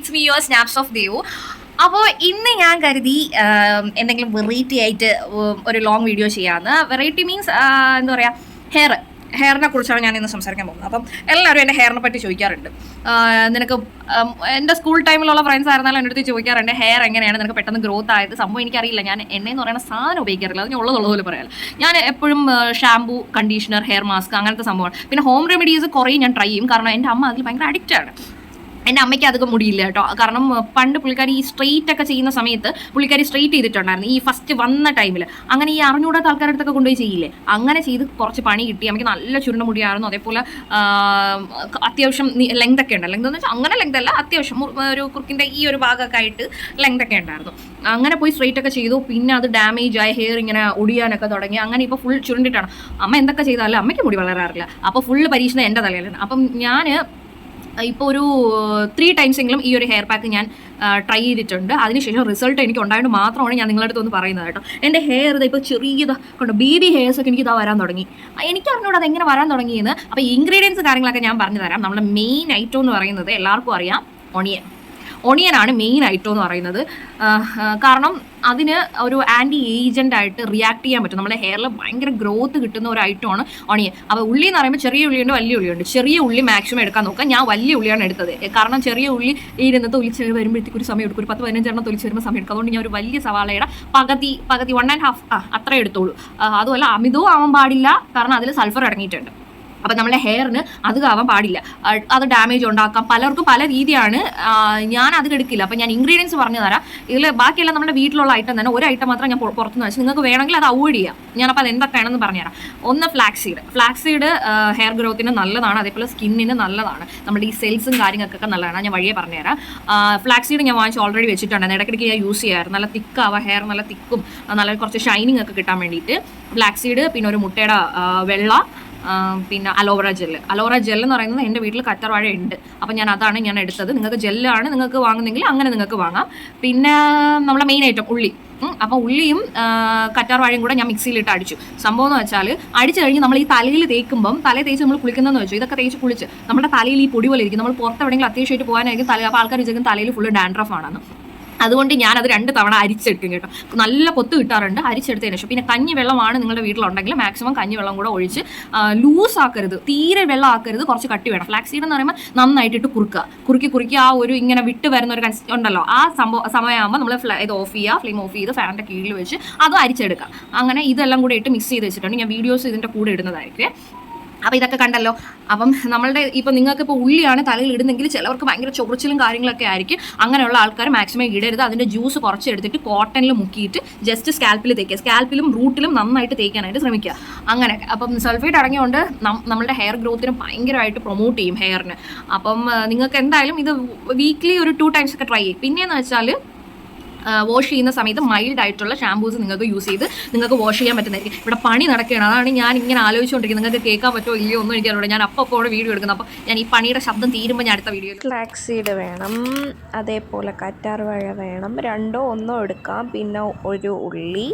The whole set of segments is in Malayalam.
It's me your snaps of Devu അപ്പോൾ ഇന്ന് ഞാൻ കരുതി എന്തെങ്കിലും വെറൈറ്റി ആയിട്ട് ഒരു ലോങ് വീഡിയോ ചെയ്യാമെന്ന് വെറൈറ്റി മീൻസ് എന്താ പറയുക ഹെയർ ഹെയറിനെ കുറിച്ചാണ് ഞാൻ ഇന്ന് സംസാരിക്കാൻ പോകുന്നത്. അപ്പം എല്ലാവരും എന്റെ ഹെയറിനെ പറ്റി ചോദിക്കാറുണ്ട്. നിനക്ക് എന്റെ സ്കൂൾ ടൈമിലുള്ള ഫ്രണ്ട്സ് ആയിരുന്നാലും എന്റെ അടുത്ത് ചോദിക്കാറുണ്ട് ഹെയർ എങ്ങനെയാണ്? നിനക്ക് പെട്ടെന്ന് ഗ്രോത്ത് ആയത്? സംഭവം എനിക്കറിയില്ല. ഞാൻ എണ്ണ എന്ന് പറയുന്ന സാധനം ഉപയോഗിക്കാറില്ല. അത് ഞാൻ ഉള്ളതുള്ളതുപോലെ പറയാം. ഞാൻ എപ്പോഴും ഷാമ്പൂ കണ്ടീഷണർ ഹെയർ മാസ്ക് അങ്ങനത്തെ സംഭവമാണ്. പിന്നെ ഹോം റെമഡീസ് കുറേ ഞാൻ ട്രൈ ചെയ്യും. കാരണം എന്റെ അമ്മ അതിൽ ഭയങ്കര അഡിക്റ്റ് ആണ്. എന്റെ അമ്മയ്ക്ക് അധികം മുടിയില്ല കേട്ടോ. കാരണം പണ്ട് പുള്ളിക്കാരി ഈ സ്ട്രെയിറ്റ് ഒക്കെ ചെയ്യുന്ന സമയത്ത് പുള്ളിക്കാരി സ്ട്രെയിറ്റ് ചെയ്തിട്ടുണ്ടായിരുന്നു. ഈ ഫസ്റ്റ് വന്ന ടൈമിൽ അങ്ങനെ ഈ അറിഞ്ഞൂടാത്ത ആൾക്കാരുടെ അടുത്തൊക്കെ കൊണ്ടുപോയി ചെയ്യില്ലേ? അങ്ങനെ ചെയ്ത് കുറച്ച് പണി കിട്ടി. അമ്മയ്ക്ക് നല്ല ചുരുണ്ട മുടിയായിരുന്നു. അതേപോലെ അത്യാവശ്യം ലെങ്ത് ഒക്കെ ഉണ്ട്. ലെങ്ത് എന്ന് വെച്ചാൽ അങ്ങനെ ലെങ്ത് അല്ല അത്യാവശ്യം ഒരു കുറുക്കിന്റെ ഈ ഒരു ഭാഗമൊക്കെ ആയിട്ട് ലെങ്ത് ഒക്കെ ഉണ്ടായിരുന്നു. അങ്ങനെ പോയി സ്ട്രെയിറ്റ് ഒക്കെ ചെയ്തു. പിന്നെ അത് ഡാമേജ് ആയി ഹെയർ ഇങ്ങനെ ഒടിയാനൊക്കെ തുടങ്ങി. അങ്ങനെ ഇപ്പോൾ ഫുൾ ചുരുണ്ടിട്ടാണ്. അമ്മ എന്തൊക്കെ ചെയ്താലും അമ്മയ്ക്ക് മുടി വളരാറില്ല. അപ്പോൾ ഫുള്ള് പരീക്ഷണം എന്റെ തലയിലാണ്. അപ്പം ഞാൻ ഇപ്പോൾ ഒരു ത്രീ ടൈംസ് എങ്കിലും ഈ ഒരു ഹെയർ പാക്ക് ഞാൻ ട്രൈ ചെയ്തിട്ടുണ്ട്. അതിനുശേഷം റിസൾട്ട് എനിക്ക് ഉണ്ടായത് മാത്രമാണ് ഞാൻ നിങ്ങളുടെ അടുത്ത് ഒന്ന് പറയുന്നത് കേട്ടോ. എന്റെ ഹെയർ ഇത് ഇപ്പോൾ ചെറിയത്. കൊണ്ട് ബേബി ഹെയർസ് ഒക്കെ എനിക്ക് ഇതാ വരാൻ തുടങ്ങി. എനിക്കറിഞ്ഞൂടെ എനിക്ക് അറിഞ്ഞൂടെ അത് എങ്ങനെ വരാൻ തുടങ്ങിയെന്ന്. അപ്പോൾ ഇൻഗ്രീഡിയൻസ് കാര്യങ്ങളൊക്കെ ഞാൻ പറഞ്ഞു തരാം നമ്മുടെ മെയിൻ ഐറ്റം എന്ന് പറയുന്നത് എല്ലാവർക്കും അറിയാം ഒണിയൻ ഒണിയനാണ് മെയിൻ ആയിട്ടോ എന്ന് പറയുന്നത് കാരണം അതിന് ഒരു ആന്റി ഏജന്റ് ആയിട്ട് റിയാക്ട് ചെയ്യാൻ പറ്റും. നമ്മുടെ ഹെയറിൽ ഭയങ്കര ഗ്രോത്ത് കിട്ടുന്ന ഒരു ഐറ്റമാണ് ഒണിയൻ. അപ്പോൾ ഉള്ളി എന്ന് പറയുമ്പോൾ ചെറിയ ഉള്ളിയുണ്ട് വലിയ ഉള്ളിയുണ്ട്. ചെറിയ ഉള്ളി മാക്സിമം എടുക്കാൻ നോക്കുക. ഞാൻ വലിയ ഉള്ളിയാണ് എടുത്തത്. കാരണം ചെറിയ ഉള്ളി ഇരുന്ന് തൊലിച്ച് വരുമ്പോഴത്തേക്ക് ഒരു സമയം എടുക്കും. ഒരു പത്ത് പതിനഞ്ചെണ്ണം തൊലിച്ച് വരുമ്പോൾ സമയം എടുക്കും. അതുകൊണ്ട് ഞാൻ ഒരു വലിയ സവാളയുടെ പകുതി പകുതി വൺ ആൻഡ് ഹാഫ് അത്രേ എടുത്തോളൂ. അതുമല്ല അമിതവും ആവാൻ പാടില്ല. കാരണം അതിൽ സൾഫർ അടങ്ങിയിട്ടുണ്ട്. അപ്പം നമ്മുടെ ഹെയറിന് അത് ആവാൻ പാടില്ല. അത് ഡാമേജ് ഉണ്ടാക്കാം. പലർക്കും പല രീതിയാണ് ഞാൻ അത് എടുക്കില്ല. അപ്പം ഞാൻ ഇൻഗ്രീഡിയൻസ് പറഞ്ഞു തരാം. ഇതിൽ ബാക്കിയെല്ലാം നമ്മുടെ വീട്ടിലുള്ള ഐറ്റം തന്നെ. ഒരു ഐറ്റം മാത്രം ഞാൻ പുറ- പുറത്തുനിന്ന് വെച്ചു നിങ്ങൾക്ക് വേണമെങ്കിൽ അത് അവോയ്ഡ് ചെയ്യാം. ഞാനപ്പോൾ അത് എന്തൊക്കെയാണെന്ന് പറഞ്ഞുതരാം ഒന്ന് flaxseed flaxseed flax seed hair ഗ്രോത്തിന് നല്ലതാണ്. അതേപോലെ സ്കിന്നിന് നല്ലതാണ്. നമ്മുടെ ഈ സെൽസും കാര്യങ്ങൾക്കൊക്കെ നല്ലതാണ്. ഞാൻ വഴിയെ പറഞ്ഞുതരാം. ഫ്ലാക്സീഡ് സീഡ് ഞാൻ വാങ്ങിച്ച് ഓൾറെഡി വെച്ചിട്ടുണ്ട്. ഇടയ്ക്കിടയ്ക്ക് ഞാൻ യൂസ് ചെയ്യാറ് നല്ല തിക്കാവുക ഹെയർ നല്ല തിക്കും നല്ല കുറച്ച് ഷൈനിങ് ഒക്കെ കിട്ടാൻ വേണ്ടിയിട്ട്. ഫ്ലാക്സീഡ് സീഡ് പിന്നെ ഒരു മുട്ടയുടെ വെള്ള പിന്നെ അലോവറ ജെല്ല്. അലോവറ ജെല്ല് എന്ന് പറയുന്നത് എന്റെ വീട്ടിൽ കറ്റർവാഴ ഉണ്ട്. അപ്പോൾ ഞാൻ അതാണ് ഞാൻ എടുത്തത്. നിങ്ങൾക്ക് ജെല്ലാണ് നിങ്ങൾക്ക് വാങ്ങുന്നെങ്കിൽ അങ്ങനെ നിങ്ങൾക്ക് വാങ്ങാം. പിന്നെ നമ്മളെ മെയിൻ ഐറ്റം ഉള്ളി. അപ്പം അപ്പോൾ ഉള്ളിയും കറ്റാർവാഴയും കൂടെ ഞാൻ മിക്സിയിലിട്ട് അടിച്ചു. സംഭവം എന്ന് വെച്ചാൽ അടിച്ചു കഴിഞ്ഞ് നമ്മൾ ഈ തലയിൽ തേക്കുമ്പം തലയിൽ തേച്ച് നമ്മൾ കുളിക്കുന്നതെന്ന് വെച്ചു. ഇതൊക്കെ തേച്ച് കുളിച്ച് നമ്മുടെ തലയിൽ ഈ പൊടി പോലെ ഇരിക്കും. നമ്മൾ പുറത്ത് എവിടെയെങ്കിലും അത്യാവശ്യമായിട്ട് പോകാനായിരിക്കും തല അപ്പോൾ ആൾക്കാർ വിചാരിക്കും തലയിൽ ഫുള്ള് ഡാൻഡ്രഫ് ആണെന്ന്. അതുകൊണ്ട് ഞാൻ അത് രണ്ട് തവണ അരിച്ചെടുക്കും കേട്ടോ. നല്ല പൊത്ത് കിട്ടാറുണ്ട്. അരിച്ചെടുത്തതിന് ശേഷം. പിന്നെ കഞ്ഞി വെള്ളമാണ് നിങ്ങളുടെ വീട്ടിലുണ്ടെങ്കിൽ മാക്സിമം കഞ്ഞി വെള്ളം കൂടെ ഒഴിച്ച് ലൂസ് ആക്കരുത്. തീരെ വെള്ളം ആക്കരുത്. കുറച്ച് കട്ടി വേണം. ഫ്ലാക്സ് സീഡ് എന്ന് പറയുമ്പോൾ നന്നായിട്ടിട്ട് കുറുക്കുക. കുറുക്കി കുറുക്കി ആ ഒരു ഇങ്ങനെ വിട്ട് വരുന്ന ഒരു കൺസ് ഉണ്ടല്ലോ. ആ സംഭവം സമയമാകുമ്പോൾ നമ്മൾ ഫ്ലാ ഇത് ഓഫ് ചെയ്യുക ഫ്ലെയിം ഓഫ് ചെയ്ത് ഫാനിന്റെ കീഴിൽ വെച്ച് അത് അരിച്ചെടുക്കുക. അങ്ങനെ ഇതെല്ലാം കൂടെ ഇട്ട് മിക്സ് ചെയ്ത് വെച്ചിട്ടുണ്ട്. ഞാൻ വീഡിയോസ് ഇതിന്റെ കൂടെ ഇടുന്നതായിരിക്കും. അപ്പോൾ ഇതൊക്കെ കണ്ടല്ലോ. അപ്പം നമ്മളുടെ ഇപ്പം നിങ്ങൾക്ക് ഇപ്പോൾ ഉള്ളിയാണ് തലയിൽ ഇടുന്നെങ്കിൽ ചിലവർക്ക് ഭയങ്കര ചൊറിച്ചിലും കാര്യങ്ങളൊക്കെ ആയിരിക്കും. അങ്ങനെയുള്ള ആൾക്കാർ മാക്സിമം ഇടരുത്. അതിന്റെ ജ്യൂസ് കുറച്ച് എടുത്തിട്ട് കോട്ടണിൽ മുക്കിയിട്ട് ജസ്റ്റ് സ്കാൽപ്പിൽ തേക്കുക. സ്കാൽപ്പിലും റൂട്ടിലും നന്നായിട്ട് തേക്കാനായിട്ട് ശ്രമിക്കുക. അങ്ങനെ. അപ്പം സൾഫേറ്റ് അടങ്ങിയോണ്ട് നം- നമ്മളുടെ ഹെയർ ഗ്രോത്തിനും ഭയങ്കരമായിട്ട് പ്രൊമോട്ട് ചെയ്യും ഹെയറിന് അപ്പം നിങ്ങൾക്ക് എന്തായാലും ഇത് വീക്ക്ലി ഒരു ടു ടൈംസ് ഒക്കെ ട്രൈ ചെയ്യും. പിന്നെയെന്ന് വെച്ചാൽ വാഷ് ചെയ്യുന്ന സമയത്ത് മൈൽഡ് ആയിട്ടുള്ള ഷാമ്പൂസ് നിങ്ങൾക്ക് യൂസ് ചെയ്ത് നിങ്ങൾക്ക് വാഷ് ചെയ്യാൻ പറ്റുന്നതായിരിക്കും. ഇവിടെ പണി നടക്കുകയാണ്. അതാണ് ഞാൻ ഇങ്ങനെ ആലോചിച്ചുകൊണ്ടിരിക്കുന്നത്. നിങ്ങൾക്ക് കേൾക്കാൻ പറ്റുമോ? ഇല്ലയോ? ഒന്നും എനിക്കറിയില്ല ഞാൻ അപ്പോൾ അപ്പോൾ വീഡിയോ എടുക്കുന്നത് അപ്പോൾ ഞാൻ ഈ പണിയുടെ ശബ്ദം തീരുമ്പോൾ ഞാൻ അടുത്ത വീഡിയോ ഫ്ലാക്സീഡ് സീഡ് വേണം. അതേപോലെ കറ്റാർവാഴ വേണം. രണ്ടോ ഒന്നോ എടുക്കാം. പിന്നെ ഒരു ഉള്ളി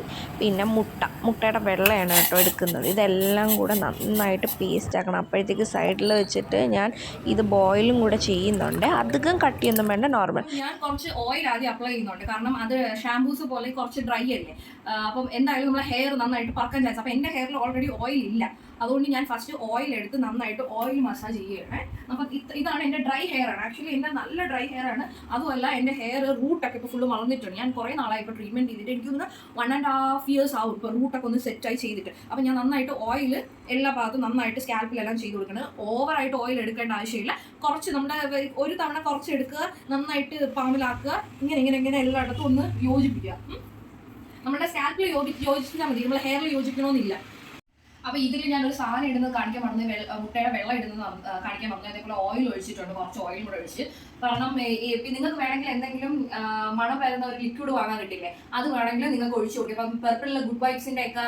പിന്നെ മുട്ട. മുട്ടയുടെ വെള്ളയാണ് കേട്ടോ എടുക്കുന്നത്. ഇതെല്ലാം കൂടെ നന്നായിട്ട് പേസ്റ്റ് ആക്കണം. അപ്പോഴത്തേക്ക് സൈഡിൽ വെച്ചിട്ട് ഞാൻ ഇത് ബോയിലും കൂടെ ചെയ്യുന്നുണ്ട്. അധികം കട്ടിയൊന്നും വേണ്ട. നോർമൽ ഞാൻ കുറച്ച് ഓയിൽ ആദ്യം അപ്ലൈ ചെയ്യുന്നുണ്ട്. കാരണം അത് ഷാംപൂസ് പോലെ കുറച്ച് ഡ്രൈ അല്ലേ? അപ്പം എന്തായാലും നമ്മളെ ഹെയർ നന്നായിട്ട് പറക്കാൻ ചാൻസ് അപ്പം എന്റെ ഹെയറിൽ ഓൾറെഡി ഓയിൽ ഇല്ല. അതുകൊണ്ട് ഞാൻ ഫസ്റ്റ് ഓയിൽ എടുത്ത് നന്നായിട്ട് ഓയിൽ മസാജ് ചെയ്യുകയാണ്. അപ്പം ഇതാണ് എന്റെ ഡ്രൈ ഹെയർ ആണ്. ആക്ച്വലി എന്റെ നല്ല ഡ്രൈ ഹെയർ ആണ്. അതുമല്ല എന്റെ ഹെയർ റൂട്ടൊക്കെ ഇപ്പോൾ ഫുള്ള് വളർന്നിട്ടുണ്ട് ഞാൻ കുറേ നാളായി ഇപ്പോൾ ട്രീറ്റ്മെന്റ് ചെയ്തിട്ട് എനിക്ക് തോന്നുന്നു വൺ ആൻഡ് ഹാഫ് ഇയേഴ്സ് ആവും ഇപ്പോൾ റൂട്ടൊക്കെ ഒന്ന് സെറ്റായി ചെയ്തിട്ട്. അപ്പം ഞാൻ നന്നായിട്ട് ഓയിൽ എല്ലാ ഭാഗത്തും നന്നായിട്ട് സ്കാൽപ്പിലെല്ലാം ചെയ്ത് കൊടുക്കുന്നത് ഓവറായിട്ട് ഓയിൽ എടുക്കേണ്ട ആവശ്യമില്ല. കുറച്ച് നമ്മുടെ ഒരു തവണ കുറച്ച് എടുക്കുക നന്നായിട്ട് പാമ്പിലാക്കുക ഇങ്ങനെ ഇങ്ങനെ ഇങ്ങനെ എല്ലായിടത്തും ഒന്ന് യോജിപ്പിക്കുക. നമ്മുടെ സ്കാൽപ്പിൽ യോജി യോജിച്ചാൽ മതി. നമ്മൾ ഹെയറിൽ യോജിക്കണമെന്നില്ല അപ്പൊ ഇതിൽ ഒരു സാധനം ഇടുന്നത് കാണിക്കാൻ വെള്ള- മുട്ടയുടെ വെള്ളം ഇടുന്നത് കാണിക്കാൻ മറന്നു. അതേപോലെ ഓയിൽ ഒഴിച്ചിട്ടുണ്ട്. കുറച്ച് ഓയിൽ കൂടെ ഒഴിച്ച്. കാരണം നിങ്ങൾക്ക് വേണമെങ്കിൽ എന്തെങ്കിലും മണം വരുന്ന ഒരു ലിക്വിഡ് വാങ്ങാൻ കിട്ടില്ലേ? അത് വേണമെങ്കിൽ നിങ്ങൾക്ക് ഒഴിച്ചു കൊടുക്കും. അപ്പം പെർപ്പിളിലെ ഗുഡ് വൈബ്സിന്റെ ഒക്കെ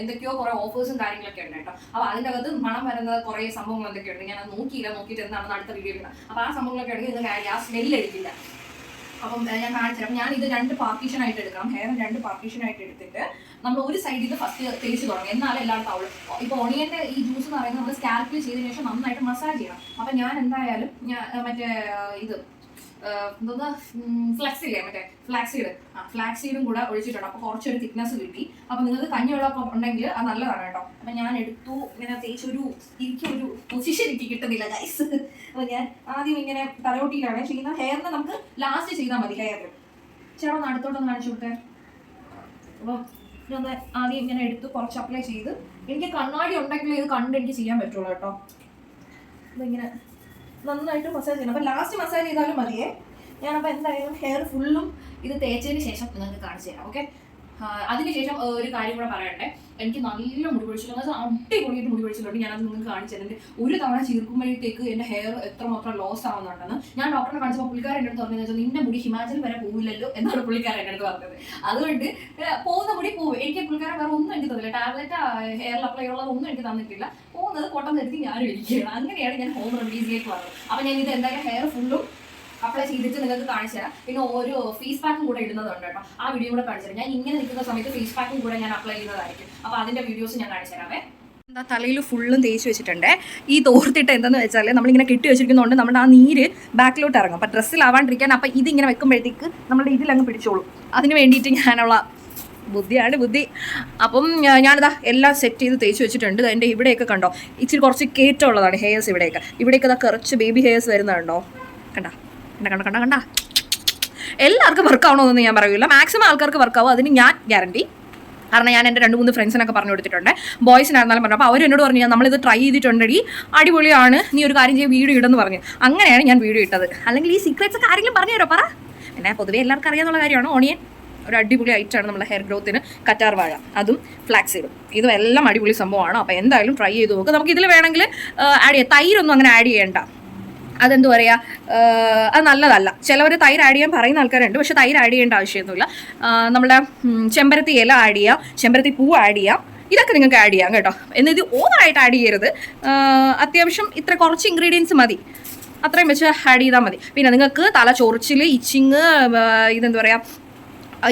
എന്തൊക്കെയോ കുറെ ഓഫേഴ്സും കാര്യങ്ങളൊക്കെ ഉണ്ട് കേട്ടോ. അപ്പൊ അതിന്റെ അകത്ത് മണം വരുന്ന കുറെ സംഭവങ്ങൾ എന്തൊക്കെയുണ്ട് ഞാൻ നോക്കിയില്ല. നോക്കിയിട്ട് എന്താണെന്ന് അടുത്ത വീഡിയോ ഇടാം അപ്പൊ ആ സംഭവങ്ങളൊക്കെ ഉണ്ടെങ്കിൽ നിങ്ങൾക്ക് ആ സ്മെല്ല് എടുക്കില്ല അപ്പം ഞാൻ ഞാൻ കാണിച്ചുതരാം. ഞാൻ ഇത് രണ്ട് പാർട്ടീഷൻ ആയിട്ട് എടുക്കാം ഹെയർ രണ്ട് പാർട്ടീഷൻ ആയിട്ട് എടുത്തിട്ട് നമ്മൾ ഒരു സൈഡിൽ നിന്ന് ഫസ്റ്റ് തേച്ച് തുടങ്ങും. എന്നാലും എല്ലായിടത്തും അവൾ ഇപ്പൊ ഓണിയന്റെ ഈ ജ്യൂസ് എന്ന് പറയുന്നത് നമ്മൾ സ്കാൽപ്പിൽ ചെയ്തതിനു ശേഷം നന്നായിട്ട് മസാജ് ചെയ്യണം. അപ്പൊ ഞാൻ എന്തായാലും ഞാൻ മറ്റേ ഇത് ഫ്ലക്സ് ഫ്ലാക്സ് ഇല്ലേ? മറ്റേ ഫ്ലാക്സ് സീഡ് ആ ഫ്ലാക്സ് സീഡും കൂടെ ഒഴിച്ചിട്ടുണ്ട്. അപ്പോൾ കുറച്ചൊരു തിക്നെസ് കിട്ടി. അപ്പോൾ നിങ്ങൾക്ക് കഞ്ഞിവെള്ളമൊക്കെ ഉണ്ടെങ്കിൽ അത് നല്ലതാണ് കേട്ടോ. അപ്പം ഞാൻ എടുത്തു. ഇങ്ങനെ തേച്ചൊരു എനിക്കൊരു പൊസിഷൻ എനിക്ക് കിട്ടുന്നില്ല ഗൈസ് അപ്പോൾ ഞാൻ ആദ്യം ഇങ്ങനെ തലയോട്ടിയിലാണ്. ചെയ്യുന്ന ഹെയറിന് നമുക്ക് ലാസ്റ്റ് ചെയ്താൽ മതി ഹെയറിൽ ചേട്ടാ ഒന്ന് അടുത്തോട്ടൊന്ന് കാണിച്ചു കൊടുത്തേ. അപ്പോൾ ഞാൻ ആദ്യം ഇങ്ങനെ എടുത്ത് കുറച്ച് അപ്ലൈ ചെയ്ത് എനിക്ക് കണ്ണാടി ഉണ്ടെങ്കിൽ ഇത് കണ്ട് എനിക്ക് ചെയ്യാൻ പറ്റുള്ളൂ കേട്ടോ. ഇതിങ്ങനെ നന്നായിട്ട് മസാജ് ചെയ്യണം. അപ്പം ലാസ്റ്റ് മസാജ് ചെയ്താലും മതിയേ. ഞാനപ്പോൾ എന്തായാലും ഹെയർ ഫുള്ളും ഇത് തേച്ചതിന് ശേഷം നിങ്ങൾക്ക് കാണിച്ചു തരാം ഓക്കെ അതിനുശേഷം ഒരു കാര്യം കൂടെ പറയട്ടെ. എനിക്ക് നല്ല മുടി പൊഴിച്ചിട്ടുണ്ട് അടിപൊളിയായിട്ട് മുടി പൊഴിച്ചിട്ടുണ്ട് ഞാനത് നിങ്ങൾക്ക് കാണിച്ചിട്ടുണ്ട് ഒരു തവണ ചീർക്കുമ്പോഴത്തേക്ക് എന്റെ ഹെയർ എത്രമാത്രം ലോസ് ആവുന്നുണ്ടെന്ന് ഞാൻ ഡോക്ടറെ കാണിച്ചപ്പോൾ പുള്ളിക്കാരൻ എന്റെ അടുത്ത് പറഞ്ഞു വെച്ചാൽ നിന്റെ മുടി ഹിമാചൽ വരെ പോവില്ലല്ലോ എന്നാണ് പുള്ളിക്കാരൻ എന്റെ അടുത്ത് പറഞ്ഞത്. അതുകൊണ്ട് പോകുന്ന മുടി പോകും എനിക്ക് പുള്ളിക്കാരൻ വേറെ ഒന്നും എനിക്ക് തന്നില്ല. ടാബ്ലറ്റ് ഹെയറിൽ അപ്ലൈ ഉള്ളത് ഒന്നും എനിക്ക് തന്നിട്ടില്ല. പോകുന്നത് കോട്ടം തരുത്തി ഞാനും ഇരിക്കുകയാണ്. അങ്ങനെയാണ് ഞാൻ ഹോം റെമഡീസിലേക്ക് വന്നത്. അപ്പം ഞാൻ ഇത് എന്തായാലും ഹെയർ ഫുള്ളും അപ്ലൈ ചെയ്തിട്ട് നിങ്ങൾക്ക് കാണിച്ചു തരാം. പിന്നെ ഓരോ ഫീസ് പാക്കും കൂടെ ഇടുന്നതുണ്ട് കേട്ടോ. ആ വീഡിയോ കൂടെ കാണിച്ചു തരാം. ഞാൻ ഇങ്ങനെ നിൽക്കുന്ന സമയത്ത് ഫീസ് പാക്കും കൂടെ ഞാൻ അപ്ലൈ ചെയ്യുന്നതായിരിക്കും. അപ്പോൾ അതിന്റെ വീഡിയോസ് ഞാൻ കാണിച്ചു തരാമേ. എന്താ തലയിൽ ഫുള്ളും തേച്ച് വെച്ചിട്ടുണ്ട്. ഈ തോർത്തിട്ട് എന്തെന്ന് വെച്ചാൽ നമ്മളിങ്ങനെ കെട്ടി വെച്ചിരിക്കുന്നതുകൊണ്ട് നമ്മുടെ ആ നീര് ബാക്കിലോട്ട് ഇറങ്ങും. അപ്പം ഡ്രസ്സിലാവാണ്ടിരിക്കാൻ അപ്പം ഇതിങ്ങനെ വെക്കുമ്പോഴത്തേക്ക് നമ്മുടെ ഇതിലങ്ങ് പിടിച്ചോളും. അതിന് വേണ്ടിയിട്ട് ഞാനുള്ള ബുദ്ധിയാണ് ബുദ്ധി. അപ്പം ഞാനിതാ എല്ലാം സെറ്റ് ചെയ്ത് തേച്ച് വെച്ചിട്ടുണ്ട്. എന്റെ ഇവിടെയൊക്കെ കണ്ടോ? ഇച്ചിരി കുറച്ച് കയറ്റമുള്ളതാണ് ഹെയർസ് ഇവിടെയൊക്കെ. ഇവിടെയൊക്കെ ഇതാ കുറച്ച് ബേബി ഹെയർസ് വരുന്നുണ്ടോ കണ്ട? കണ്ട കണ്ട കണ്ട കണ്ട. എല്ലാവർക്കും വർക്ക് ആവണമെന്നൊന്നും ഞാൻ പറയില്ല മാക്സിമം ആൾക്കാർക്ക് വർക്ക് ആവും. അതിന് ഞാൻ ഗ്യാരണ്ടി കാരണം ഞാൻ എന്റെ രണ്ട് മൂന്ന് ഫ്രണ്ട്സിനൊക്കെ പറഞ്ഞു കൊടുത്തിട്ടുണ്ട്. ബോയ്സിനായിരുന്നാലും പറഞ്ഞു. അപ്പോൾ അവർ എന്നോട് പറഞ്ഞു നമ്മളിത് ട്രൈ ചെയ്തിട്ടുണ്ടെടി. അടിപൊളിയാണ്. നീ ഒരു കാര്യം ചെയ്യും വീഡിയോ ഇടുന്നു പറഞ്ഞു. അങ്ങനെയാണ് ഞാൻ വീഡിയോ ഇട്ടത്. അല്ലെങ്കിൽ ഈ സീക്രറ്റ്സ് ഒക്കെ ആരെങ്കിലും പറഞ്ഞു തരോ പറ. എന്നെ പൊതുവേ എല്ലാവർക്കും അറിയാവുന്ന കാര്യമാണ്. ഓണിയൻ ഒരു അടിപൊളി ഐറ്റമാണ് നമ്മുടെ ഹെയർ ഗ്രോത്തിന് കറ്റാർ വാഴ. അതും ഫ്ലാക്സ് ഇടും. ഇതും എല്ലാം അടിപൊളി സംഭവമാണ്. അപ്പോൾ എന്തായാലും ട്രൈ ചെയ്ത് നോക്കുക നമുക്ക് ഇതിൽ വേണമെങ്കിൽ ആഡ് ചെയ്യാം. തൈരൊന്നും അങ്ങനെ ആഡ് ചെയ്യേണ്ട. അതെന്താ പറയുക അത് നല്ലതല്ല. ചിലവർ തൈര് ആഡ് ചെയ്യാൻ പറയുന്ന ആൾക്കാരുണ്ട് പക്ഷെ തൈര് ആഡ് ചെയ്യേണ്ട ആവശ്യമൊന്നുമില്ല. നമ്മുടെ ചെമ്പരത്തി ഇല ആഡ് ചെയ്യാം ചെമ്പരത്തി പൂ ആഡ് ചെയ്യാം ഇതൊക്കെ നിങ്ങൾക്ക് ആഡ് ചെയ്യാം കേട്ടോ. എന്നിത് ഓവറായിട്ട് ആഡ് ചെയ്യരുത്. അത്യാവശ്യം ഇത്ര കുറച്ച് ഇൻഗ്രീഡിയൻസ് മതി. അത്രയും വെച്ച് ആഡ് ചെയ്താൽ മതി. പിന്നെ നിങ്ങൾക്ക് തല ചൊറിച്ചിൽ ഇച്ചിങ് ഇതെന്താ പറയുക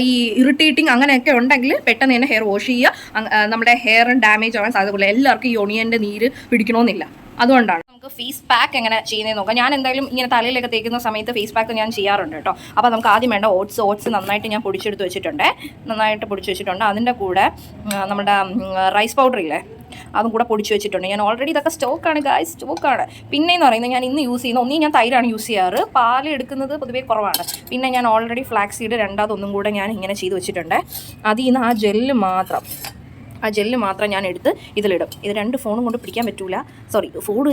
ഈ ഇറിറ്റേറ്റിംഗ് അങ്ങനെയൊക്കെ ഉണ്ടെങ്കിൽ പെട്ടെന്ന് തന്നെ ഹെയർ വാഷ് ചെയ്യുക. നമ്മുടെ ഹെയർ ഡാമേജ് ആവാൻ സാധ്യതയുള്ളൂ എല്ലാവർക്കും ഈ ഒണിയന്റെ നീര് പിടിക്കണമെന്നില്ല. അതുകൊണ്ടാണ്. നമുക്ക് ഫേസ് പാക്ക് എങ്ങനെ ചെയ്യുന്നത് നോക്കാം. ഞാൻ എന്തായാലും ഇങ്ങനെ തലയിലൊക്കെ തേക്കുന്ന സമയത്ത് ഫേസ് പാക്ക് ഞാൻ ചെയ്യാറുണ്ട് കേട്ടോ. അപ്പോൾ നമുക്ക് ആദ്യം വേണ്ട ഓട്സ് ഓട്സ് നന്നായിട്ട് ഞാൻ പൊടിച്ചെടുത്ത് വെച്ചിട്ടുണ്ട്. നന്നായിട്ട് പൊടിച്ച് വെച്ചിട്ടുണ്ട്. അതിന്റെ കൂടെ നമ്മുടെ റൈസ് പൗഡർ ഇല്ലേ? അതും കൂടെ പൊടിച്ച് വെച്ചിട്ടുണ്ട്. ഞാൻ ഓൾറെഡി ഇതൊക്കെ സ്റ്റോക്കാണ് ഗായ് സ്റ്റോക്കാണ് പിന്നെ എന്ന് പറയുന്നത് ഞാൻ ഇന്ന് യൂസ് ചെയ്യുന്ന ഒന്നീ ഞാൻ തൈരാണ് യൂസ് ചെയ്യാറ്. പാൽ എടുക്കുന്നത് പൊതുവേ കുറവാണ്. പിന്നെ ഞാൻ ഓൾറെഡി ഫ്ലാക്സ് സീഡ് രണ്ടാമതൊന്നും കൂടെ ഞാൻ ഇങ്ങനെ ചെയ്ത് വെച്ചിട്ടുണ്ട്. അതിൽ നിന്ന് ആ ജെല്ല് മാത്രം. ആ ജെല്ല് മാത്രം ഞാൻ എടുത്ത് ഇതിലിടും. ഇത് രണ്ട് ഫോണും കൊണ്ട് പിടിക്കാൻ പറ്റൂല. സോറി ഫോൺ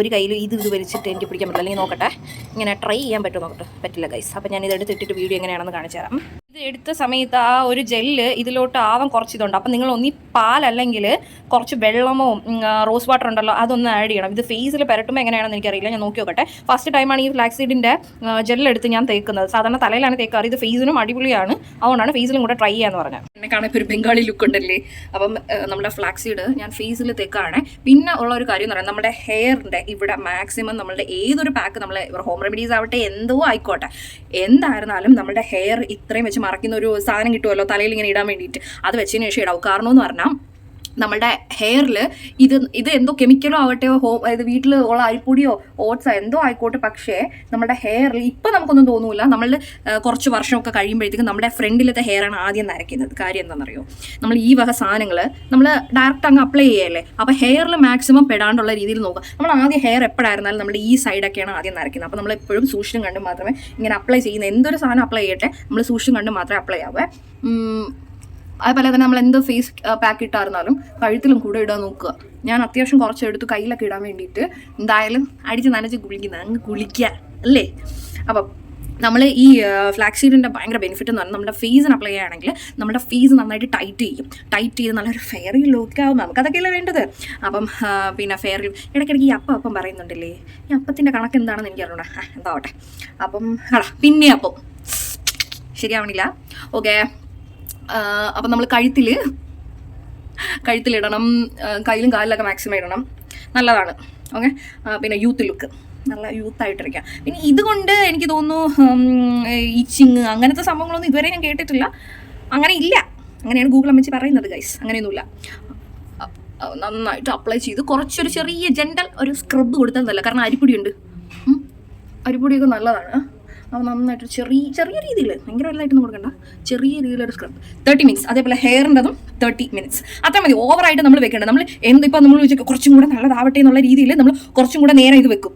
ഒരു കയ്യിൽ ഇത് ഇത് വലിച്ചിട്ട് എനിക്ക് പിടിക്കാൻ പറ്റില്ല. അല്ലെങ്കിൽ നോക്കട്ടെ. ഇങ്ങനെ ട്രൈ ചെയ്യാൻ പറ്റുമോ നോക്കട്ടെ. പറ്റില്ല ഗൈസ് അപ്പോൾ ഞാൻ ഇത് എടുത്തിട്ടിട്ട് വീഡിയോ എങ്ങനെയാണെന്ന് കാണിച്ചു തരാം. ഇത് എടുത്ത സമയത്ത് ആ ഒരു ജെല്ല് ഇതിലോട്ട് ആവാൻ കുറച്ച് ഇതുണ്ട് അപ്പം നിങ്ങൾ ഒന്നി പാലല്ലെങ്കിൽ കുറച്ച് വെള്ളമോ റോസ് വാട്ടർ ഉണ്ടല്ലോ അതൊന്ന് ആഡ് ചെയ്യണം. ഇത് ഫേസിൽ പുരട്ടുമ്പോൾ എങ്ങനെയാണെന്ന് എനിക്കറിയില്ല. ഞാൻ നോക്കി നോക്കട്ടെ. ഫസ്റ്റ് ടൈമാണ് ഈ ഫ്ലാക്സീഡിന്റെ ജെല്ലെടുത്ത് ഞാൻ തേക്കുന്നത്. സാധാരണ തലയിലാണ് തേക്കാറ്. ഇത് ഫേസിനും അടിപൊളിയാണ്. അതുകൊണ്ടാണ് ഫേസിലും കൂടെ ട്രൈ ചെയ്യാന്ന് പറഞ്ഞത്. എന്നെ കാണാൻ ഒരു ബംഗാളി ലുക്ക് ഉണ്ടല്ലേ? അപ്പം നമ്മുടെ ഫ്ലാക്സീഡ് ഞാൻ ഫേസിൽ തേക്കാണ്. പിന്നെ ഉള്ള ഒരു കാര്യം എന്ന് പറയുന്നത് നമ്മുടെ ഹെയറിന്റെ ഇവിടെ മാക്സിമം നമ്മളുടെ ഏതൊരു പാക്ക് നമ്മളെ ഹോം റെമഡീസ് ആവട്ടെ എന്തോ ആയിക്കോട്ടെ. എന്തായിരുന്നാലും നമ്മുടെ ഹെയർ ഇത്രയും വെച്ച് മറക്കുന്ന ഒരു സാധനം കിട്ടുമല്ലോ തലയിൽ ഇങ്ങനെ ഇടാൻ വേണ്ടിയിട്ട്. അത് വെച്ചതിന് ശേഷം ഇടാവും. കാരണം എന്ന് പറഞ്ഞാൽ നമ്മളുടെ ഹെയറിൽ ഇത് ഇത് എന്തോ കെമിക്കലോ ആവട്ടെ ഹോ അതായത് വീട്ടിൽ ഉള്ള അരിപ്പൊടിയോ ഓട്സോ എന്തോ ആയിക്കോട്ടെ പക്ഷേ നമ്മുടെ ഹെയറിൽ ഇപ്പം നമുക്കൊന്നും തോന്നൂല. നമ്മൾ കുറച്ച് വർഷമൊക്കെ കഴിയുമ്പോഴത്തേക്കും നമ്മുടെ ഫ്രണ്ടിലത്തെ ഹെയറാണ് ആദ്യം നരയ്ക്കുന്നത്. കാര്യം എന്താണെന്നറിയോ? നമ്മൾ ഈ വക സാധനങ്ങൾ നമ്മൾ ഡയറക്റ്റ് അങ്ങ് അപ്ലൈ ചെയ്യല്ലേ? അപ്പോൾ ഹെയറിൽ മാക്സിമം പെടാണ്ടുള്ള രീതിയിൽ നോക്കുക. നമ്മൾ ആദ്യം ഹെയർ എപ്പോഴായിരുന്നാലും നമ്മുടെ ഈ സൈഡൊക്കെയാണ് ആദ്യം നരയ്ക്കുന്നത്. അപ്പോൾ നമ്മൾ എപ്പോഴും സൂക്ഷിച്ചും കണ്ട് മാത്രമേ ഇങ്ങനെ അപ്ലൈ ചെയ്യുന്ന എന്തൊരു സാധനം അപ്ലൈ ചെയ്യട്ടെ നമ്മൾ സൂക്ഷിച്ചും കണ്ട് മാത്രമേ അപ്ലൈ ആവേ ഉം, അതുപോലെ തന്നെ നമ്മൾ എന്ത് ഫേസ് പാക്ക് ഇട്ടായിരുന്നാലും കഴുത്തിലും കൂടെ ഇടാൻ നോക്കുക. ഞാൻ അത്യാവശ്യം കുറച്ച് എടുത്ത് കയ്യിലൊക്കെ ഇടാൻ വേണ്ടിയിട്ട് എന്തായാലും അടിച്ച് നനച്ച് കുളിക്കുന്ന. അങ്ങ് കുളിക്കുക അല്ലേ? അപ്പം നമ്മൾ ഈ ഫ്ലാക്സീഡിന്റെ ഭയങ്കര ബെനിഫിറ്റ് എന്ന് പറഞ്ഞാൽ നമ്മുടെ ഫേസിന് അപ്ലൈ ചെയ്യുകയാണെങ്കിൽ നമ്മുടെ ഫേസ് നന്നായിട്ട് ടൈറ്റ് ചെയ്യും. ടൈറ്റ് ചെയ്ത് നല്ലൊരു ഫെയറി ലുക്ക് ആവും. നമുക്കതൊക്കെയല്ലേ വേണ്ടത്? അപ്പം പിന്നെ ഫെയറി ഇടയ്ക്കിടയ്ക്ക് ഈ അപ്പം അപ്പം പറയുന്നുണ്ടല്ലേ? ഈ അപ്പത്തിന്റെ കണക്ക് എന്താണെന്ന് എനിക്ക് അറിയണം ആ, എന്താവട്ടെ. അപ്പം അടാ പിന്നെ അപ്പം. ശരിയാവണില്ല. ഓക്കെ അപ്പം നമ്മൾ കഴുത്തിൽ കഴുത്തിലിടണം കയ്യിലും കാലിലൊക്കെ മാക്സിമം ഇടണം. നല്ലതാണ്. ഓക്കെ പിന്നെ യൂത്ത് ലുക്ക് നല്ല യൂത്ത് ആയിട്ടിരിക്കാം. പിന്നെ ഇതുകൊണ്ട് എനിക്ക് തോന്നുന്നു ഈച്ചിങ് അങ്ങനത്തെ സംഭവങ്ങളൊന്നും ഇതുവരെ ഞാൻ കേട്ടിട്ടില്ല. അങ്ങനെ ഇല്ല. അങ്ങനെയാണ് ഗൂഗിൾ അമ്മച്ചി പറയുന്നത് ഗൈസ് അങ്ങനെയൊന്നുമില്ല. നന്നായിട്ട് അപ്ലൈ ചെയ്ത് കുറച്ചൊരു ചെറിയ ജെൻഡൽ ഒരു സ്ക്രബ് കൊടുത്താൽ നല്ല കാരണം അരിപ്പൊടിയുണ്ട്. അരിപ്പൊടിയൊക്കെ നല്ലതാണ്. അപ്പോൾ നന്നായിട്ട് ചെറിയ ചെറിയ രീതിയിൽ ഭയങ്കര വലുതായിട്ടൊന്നും കൊടുക്കണ്ട. ചെറിയ രീതിയിലൊരു സ്ക്രബ് തേർട്ടി മിനിറ്റ്സ് അതേപോലെ ഹെയറിന്റെതും തേർട്ടി മിനിറ്റ്സ് അത്ര മതി. ഓവറായിട്ട് നമ്മൾ വെക്കേണ്ടത് നമ്മൾ എന്തിപ്പോൾ നമ്മൾ കുറച്ചും കൂടെ നല്ലതാവട്ടെ എന്നുള്ള രീതിയിൽ നമ്മൾ കുറച്ചും കൂടെ നേരം ഇത് വെക്കും.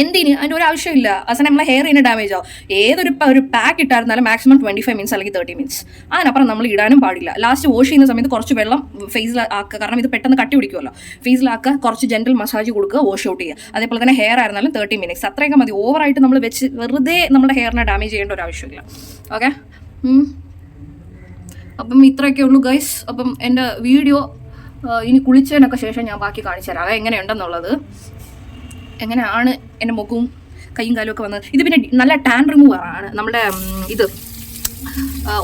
എന്തിന്? അതിന്റെ ഒരു ആവശ്യമില്ല. അവസാനം നമ്മളെ ഹെയർ ഇതിന് ഡാമേജ് ആവും. ഏതൊരു ഒരു പാക്ക് ഇട്ടായിരുന്നാലും മാക്സിമം ട്വന്റി ഫൈവ് മിനിറ്റ്സ് അല്ലെങ്കിൽ തേർട്ടി മിനിറ്റ്സ് അതിനപ്പുറം നമ്മൾ ഇടാനും പാടില്ല. ലാസ്റ്റ് വാഷ് ചെയ്യുന്ന സമയത്ത് കുറച്ച് വെള്ളം ഫേസിൽ ആക്കുക. കാരണം ഇത് പെട്ടെന്ന് കട്ടി പിടിക്കുമല്ലോ. ഫേസിലാക്കുക കുറച്ച് ജെന്റൽ മസാജ് കൊടുക്കുക വാഷ് ഔട്ട് ചെയ്യുക. അതേപോലെ തന്നെ ഹെയർ ആയിരുന്നാലും തേർട്ടി മിനിറ്റ്സ് അത്രയൊക്കെ മതി. ഓവറായിട്ട് നമ്മൾ വെച്ച് വെറുതെ നമ്മുടെ ഹെയറിനെ ഡാമേജ് ചെയ്യേണ്ട ഒരു ആവശ്യമില്ല. ഓക്കെ അപ്പം ഇത്രയൊക്കെ ഉള്ളൂ ഗൈസ് അപ്പം എന്റെ വീഡിയോ ഇനി കുളിച്ചതിനൊക്കെ ശേഷം ഞാൻ ബാക്കി കാണിച്ചു തരാം. എങ്ങനെയുണ്ടെന്നുള്ളത് എങ്ങനെയാണ് എന്റെ മുഖവും കൈയും കാലും ഒക്കെ വന്നത്? ഇത് പിന്നെ നല്ല ടാൻ റിമൂവറാണ് നമ്മുടെ ഇത്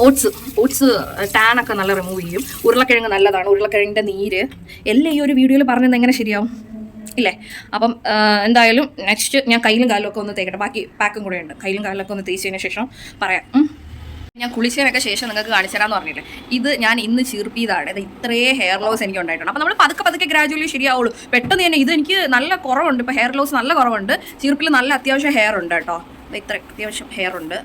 ഓട്സ് ഓട്സ് ടാനൊക്കെ നല്ല റിമൂവ് ചെയ്യും. ഉരുളക്കിഴങ്ങ് നല്ലതാണ്. ഉരുളക്കിഴങ്ങിന്റെ നീര്. എല്ലാം ഈ ഒരു വീഡിയോയിൽ പറഞ്ഞത് എങ്ങനെ ശരിയാവും? ഇല്ലേ? അപ്പം എന്തായാലും നെക്സ്റ്റ് ഞാൻ കയ്യിലും കാലിലൊക്കെ ഒന്ന് തേക്കട്ടെ. ബാക്കി പാക്കും കൂടെ ഉണ്ട്. കയ്യിലും കാലിലൊക്കെ ഒന്ന് തേച്ചതിന് ശേഷം പറയാം. ഞാൻ കുളിച്ചതിനൊക്കെ ശേഷം നിങ്ങൾക്ക് കാണിച്ചു തരാമെന്ന് പറഞ്ഞിട്ട്. ഇത് ഞാൻ ഇന്ന് ചീർപ്പിയതാണ്. ഇത് ഇത്രേ ഹെയർ ലോസ് എനിക്ക് ഉണ്ടായിട്ടുണ്ട് അപ്പോൾ നമ്മൾ പതുക്കെ പതുക്കെ ഗ്രാജുവലി ശരിയാവുള്ളൂ. പെട്ടെന്ന് തന്നെ ഇത് എനിക്ക് നല്ല കുറവുണ്ട്. ഇപ്പോൾ ഹെയർ ലോസ് നല്ല കുറവുണ്ട്. ചീർപ്പിൽ നല്ല അത്യാവശ്യം ഹെയർ ഉണ്ട് കേട്ടോ. ഇത് ഇത്ര അത്യാവശ്യം ഹെയർ ഉണ്ട്.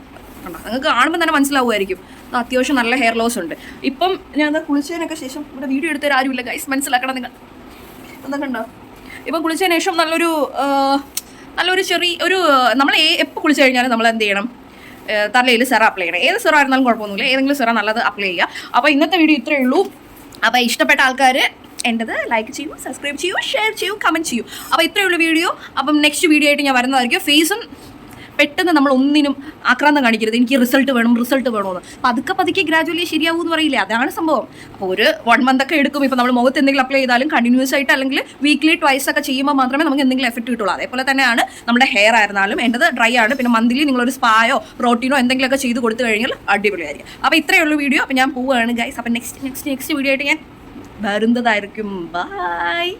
കണ്ടോ? നിങ്ങൾക്ക് കാണുമ്പോൾ തന്നെ മനസ്സിലാവുമായിരിക്കും. അത്യാവശ്യം നല്ല ഹെയർ ലോസ് ഉണ്ട്. ഇപ്പം ഞാൻ കുളിച്ചതിനൊക്കെ ശേഷം ഇവിടെ വീഡിയോ എടുത്തവർ ആരുമില്ല. ഗൈസ് മനസ്സിലാക്കണം നിങ്ങൾ. എന്താ കണ്ടോ? ഇപ്പം കുളിച്ചതിന് ശേഷം നല്ലൊരു നല്ലൊരു ചെറിയ ഒരു നമ്മൾ എപ്പോൾ കുളിച്ചു കഴിഞ്ഞാലും നമ്മൾ എന്ത് ചെയ്യണം? തലയിൽ സെറ അപ്ലൈ ചെയ്യണം. ഏത് സെറ ആയിരുന്നാലും കുഴപ്പമൊന്നുമില്ല. ഏതെങ്കിലും സെറ നല്ലത് അപ്ലൈ ചെയ്യുക. അപ്പോൾ ഇന്നത്തെ വീഡിയോ ഇത്രയേ ഉള്ളൂ. അപ്പോൾ ഇഷ്ടപ്പെട്ട ആൾക്കാർ എന്റെത് ലൈക്ക് ചെയ്യൂ സബ്സ്ക്രൈബ് ചെയ്യൂ ഷെയർ ചെയ്യൂ കമന്റ് ചെയ്യൂ. അപ്പോൾ ഇത്രയുള്ള വീഡിയോ അപ്പം നെക്സ്റ്റ് വീഡിയോ ആയിട്ട് ഞാൻ വരുന്നതായിരിക്കും. ഫേസും പെട്ടെന്ന് നമ്മൾ ഒന്നിനും ആക്രാന്തം കാണിക്കരുത്. എനിക്ക് റിസൾട്ട് വേണം റിസൾട്ട് വേണമെന്ന് പതുക്കെ പതുക്കെ ഗ്രാജുവലി ശരിയാവും എന്ന് പറയില്ലേ? അതാണ് സംഭവം. അപ്പോൾ ഒരു വൺ മന്ത് ഒക്കെ എടുക്കും. ഇപ്പോൾ നമ്മൾ മുഖത്ത് എന്തെങ്കിലും അപ്ലൈ ചെയ്താലും കണ്ടിന്യൂസ് ആയിട്ട് അല്ലെങ്കിൽ വീക്ക്ലി ട്വൈസ് ഒക്കെ ചെയ്യുമ്പോൾ മാത്രമേ നമുക്ക് എന്തെങ്കിലും എഫക്റ്റ് കിട്ടുള്ളൂ. അതേപോലെ തന്നെയാണ് നമ്മുടെ ഹെയർ ആയിരുന്നാലും എന്റെത് ഡ്രൈ ആണ്. പിന്നെ മന്ത്ലി നിങ്ങളൊരു സ്പായോ പ്രോട്ടീനോ എന്തെങ്കിലുമൊക്കെ ചെയ്ത് കൊടുത്തു കഴിഞ്ഞാൽ അടിപൊളിയായിരിക്കും. അപ്പോൾ ഇത്രയേ ഉള്ളൂ വീഡിയോ അപ്പോൾ ഞാൻ പോവുകയാണ് ഗൈസ് അപ്പോൾ നെക്സ്റ്റ് നെക്സ്റ്റ് നെക്സ്റ്റ് വീഡിയോ ആയിട്ട് ഞാൻ വരുന്നതായിരിക്കും. ബൈ